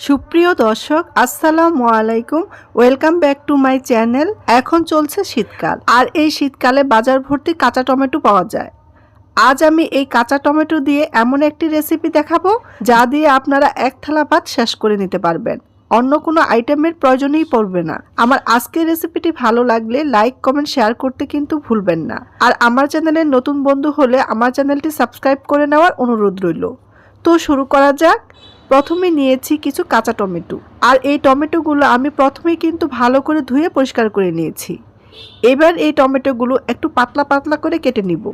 সুপ্রিয় দর্শক, আসসালামু আলাইকুম। Welcome back to my channel এখন চলছে শীতকাল। আর এই শীতকালে বাজার ভর্তি কাঁচা টমেটো পাওয়া যায়। আজ আমি এই কাঁচা টমেটো দিয়ে এমন একটি রেসিপি দেখাবো, যা দিয়ে আপনারা এক থালা ভাত শেষ করে নিতে পারবেন। অন্য কোনো আইটেমের প্রয়োজনই পড়বে না। আমার আজকের রেসিপিটি ভালো লাগলে লাইক কমেন্ট শেয়ার করতে কিন্তু ভুলবেন না। আর আমার চ্যানেলের নতুন বন্ধু হলে আমার চ্যানেলটি সাবস্ক্রাইব করে নেওয়ার অনুরোধ রইল। তো শুরু করা যাক। প্রথমে নিয়েছি কিছু কাঁচা টমেটো। আর এই টমেটোগুলো আমি প্রথমেই কিন্তু ভালো করে ধুয়ে পরিষ্কার করে নিয়েছি। এবার এই টমেটোগুলো একটু পাতলা পাতলা করে কেটে নিব।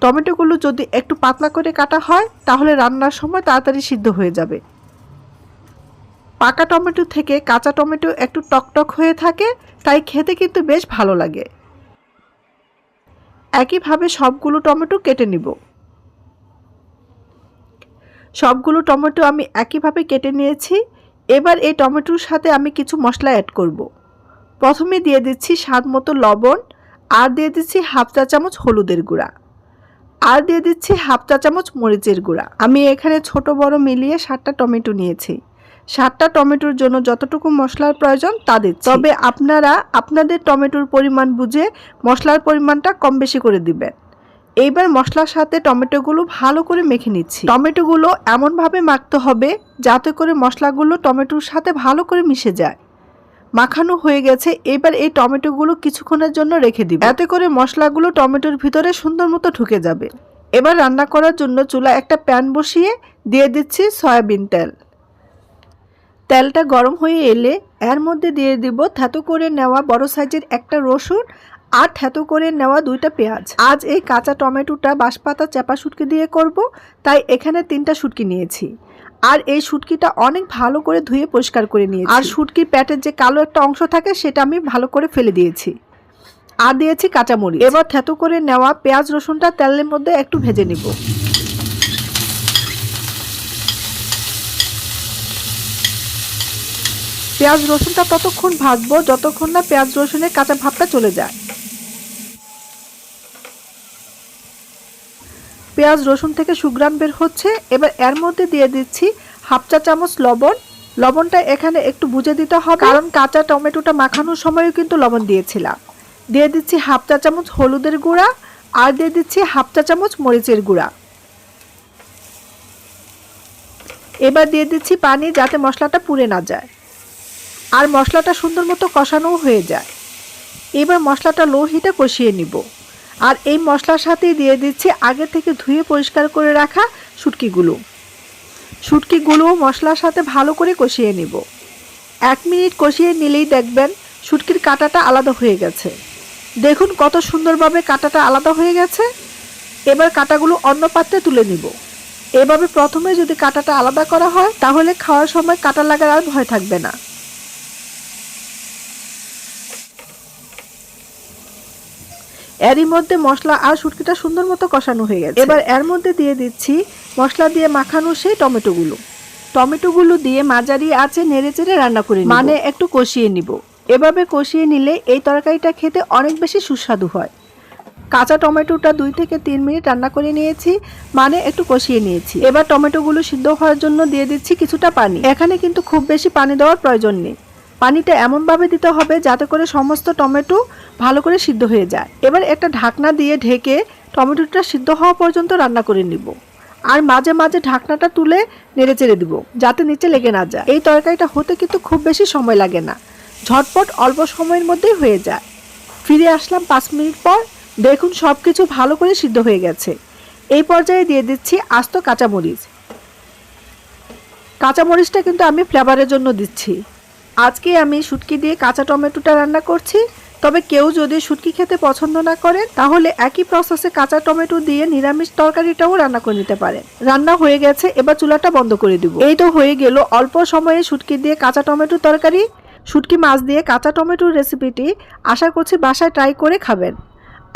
টমেটোগুলো যদি একটু পাতলা করে কাটা হয়, তাহলে রান্নার সময় তাড়াতাড়ি সিদ্ধ হয়ে যাবে। পাকা টমেটো থেকে কাঁচা টমেটো একটু টকটক হয়ে থাকে, তাই খেতে কিন্তু বেশ ভালো লাগে। একইভাবে সবগুলো টমেটো কেটে নিব। সবগুলো টমেটো আমি একইভাবে কেটে নিয়েছি। এবার এই টমেটোর সাথে আমি কিছু মশলা অ্যাড করব। প্রথমে দিয়ে দিচ্ছি স্বাদ মতো লবণ আর দিয়ে দিচ্ছি হাফ চা চামচ হলুদের গুঁড়া। আর দিয়ে দিচ্ছি হাফ চা চামচ মরিচের গুঁড়া। আমি এখানে ছোট বড় মিলিয়ে সাতটা টমেটো নিয়েছি। সাতটা টমেটোর জন্য যতটুকু মশলার প্রয়োজন তা দিচ্ছি। তবে আপনারা আপনাদের টমেটোর পরিমাণ বুঝে মশলার পরিমাণটা কম বেশি করে দিবেন। এইবার মশলার সাথে টমেটোগুলো ভালো করে মেখে নিচ্ছি। টমেটোগুলো এমনভাবে মাখতে হবে যাতে করে মশলাগুলো টমেটোর সাথে ভালো করে মিশে যায়। মাখানো হয়ে গেছে, এবার এই টমেটোগুলো কিছুক্ষণের জন্য রেখে দিব। এতে করে মশলাগুলো টমেটোর ভিতরে সুন্দর মতো ঢুকে যাবে। এবার রান্না করার জন্য চুলা একটা প্যান বসিয়ে দিয়ে দিচ্ছি সয়াবিন তেল। তেলটা গরম হয়ে এলে এর মধ্যে দিয়ে দিব থেতো করে নেওয়া বড় সাইজের একটা রসুন আর থেতো করে নেওয়া দুইটা পেঁয়াজ। আজ এই কাঁচা টমেটোটা বাঁশপাতা চাপা শুটকি দিয়ে করব, তাই এখানে তিনটা শুটকি নিয়েছি। আর এই শুটকিটা অনেক ভালো করে ধুয়ে পরিষ্কার করে নিয়েছি। আর শুটকির প্যাটের যে কালো একটা অংশ থাকে, সেটা আমি ভালো করে ফেলে দিয়েছি। আর দিয়েছি কাঁচামরিচ। এবার থেতো করে নেওয়া পেঁয়াজ রসুনটা তেলের মধ্যে একটু ভেজে নিব। পেঁয়াজ রসুনটা ততক্ষণ ভাজবো, যতক্ষণ না পেঁয়াজ রসুনের কাঁচা ভাবটা চলে যায়। পেঁয়াজ, রসুন থেকে সুগ্রাম বের হচ্ছে। এবার এর মধ্যে দিয়ে দিচ্ছি হাফ চা চামচ লবণ। লবণটা এখানে একটু বুঝে দিতে হবে। কারণ কাঁচা টমেটোটা মাখানোর সময়ও কিন্তু লবণ দিয়েছিলাম। দিয়ে দিচ্ছি হাফ চা চামচ হলুদের গুঁড়া আর দিয়ে দিচ্ছি হাফ চা চামচ মরিচের গুঁড়া। এবার দিয়ে দিচ্ছি পানি যাতে মশলাটা পুড়ে না যায়। আর মশলাটা সুন্দর মতো কষানোও হয়ে যায়। এবার মশলাটা লো হিটে কষিয়ে নিব। আর এই মশলার সাথেই দিয়ে দিচ্ছি আগে থেকে ধুয়ে পরিষ্কার করে রাখা শুটকিগুলো। শুটকিগুলো মশলার সাথে ভালো করে কষিয়ে নিব। এক মিনিট কষিয়ে নিলেই দেখবেন শুটকির কাঁটাটা আলাদা হয়ে গেছে। দেখুন কত সুন্দরভাবে কাঁটাটা আলাদা হয়ে গেছে। এবার কাঁটাগুলো অন্য পাত্রে তুলে নিব। এভাবে প্রথমে যদি কাঁটাটা আলাদা করা হয়, তাহলে খাওয়ার সময় কাঁটা লাগার আর ভয় থাকবে না। এরই মধ্যে মশলা আর শুটকিটা সুন্দর মতো কষানো হয়ে গেছে। এবার এর মধ্যে দিয়ে দিচ্ছি মশলা দিয়ে মাখানো সেই টমেটোগুলো। টমেটোগুলো দিয়ে মাঝারি আছে নেড়ে চেড়ে রান্না করে মানে একটু কষিয়ে নিব। এভাবে কষিয়ে নিলে এই তরকারিটা খেতে অনেক বেশি সুস্বাদু হয়। কাঁচা টমেটোটা দুই থেকে তিন মিনিট রান্না করে নিয়েছি মানে একটু কষিয়ে নিয়েছি। এবার টমেটোগুলো সিদ্ধ হওয়ার জন্য দিয়ে দিচ্ছি কিছুটা পানি। এখানে কিন্তু খুব বেশি পানি দেওয়ার প্রয়োজন নেই। পানিটা এমনভাবে দিতে হবে যাতে করে সমস্ত টমেটো ভালো করে সিদ্ধ হয়ে যায়। এবার একটা ঢাকনা দিয়ে ঢেকে টমেটোটা সিদ্ধ হওয়া পর্যন্ত রান্না করে নিব। আর মাঝে মাঝে ঢাকনাটা তুলে নেড়ে চেড়ে দিব, যাতে নিচে লেগে না যায়। এই তরকারিটা হতে কিন্তু খুব বেশি সময় লাগে না। ঝটপট অল্প সময়ের মধ্যেই হয়ে যায়। ফিরে আসলাম পাঁচ মিনিট পর, দেখুন সব কিছু ভালো করে সিদ্ধ হয়ে গেছে। এই পর্যায়ে দিয়ে দিচ্ছি আস্ত কাঁচামরিচ। কাঁচামরিচটা কিন্তু আমি ফ্লেভারের জন্য দিচ্ছি। আজকে আমি শুটকি দিয়ে কাঁচা টমেটোটা রান্না করছি। তবে কেউ যদি শুটকি খেতে পছন্দ না করে, তাহলে একই প্রসেসে কাঁচা টমেটো দিয়ে নিরামিষ তরকারিটাও রান্না করে নিতে পারে রান্না হয়ে গেছে, এবার চুলাটা বন্ধ করে দিব। এই তো হয়ে গেল অল্প সময়ে শুটকি দিয়ে কাঁচা টমেটো তরকারি। শুটকি মাছ দিয়ে কাঁচা টমেটোর রেসিপিটি আশা করছি বাসায় ট্রাই করে খাবেন।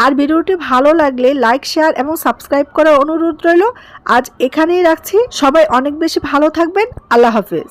আর ভিডিওটি ভালো লাগলে লাইক শেয়ার এবং সাবস্ক্রাইব করার অনুরোধ রইল। আজ এখানেই রাখছি। সবাই অনেক বেশি ভালো থাকবেন। আল্লাহ হাফেজ।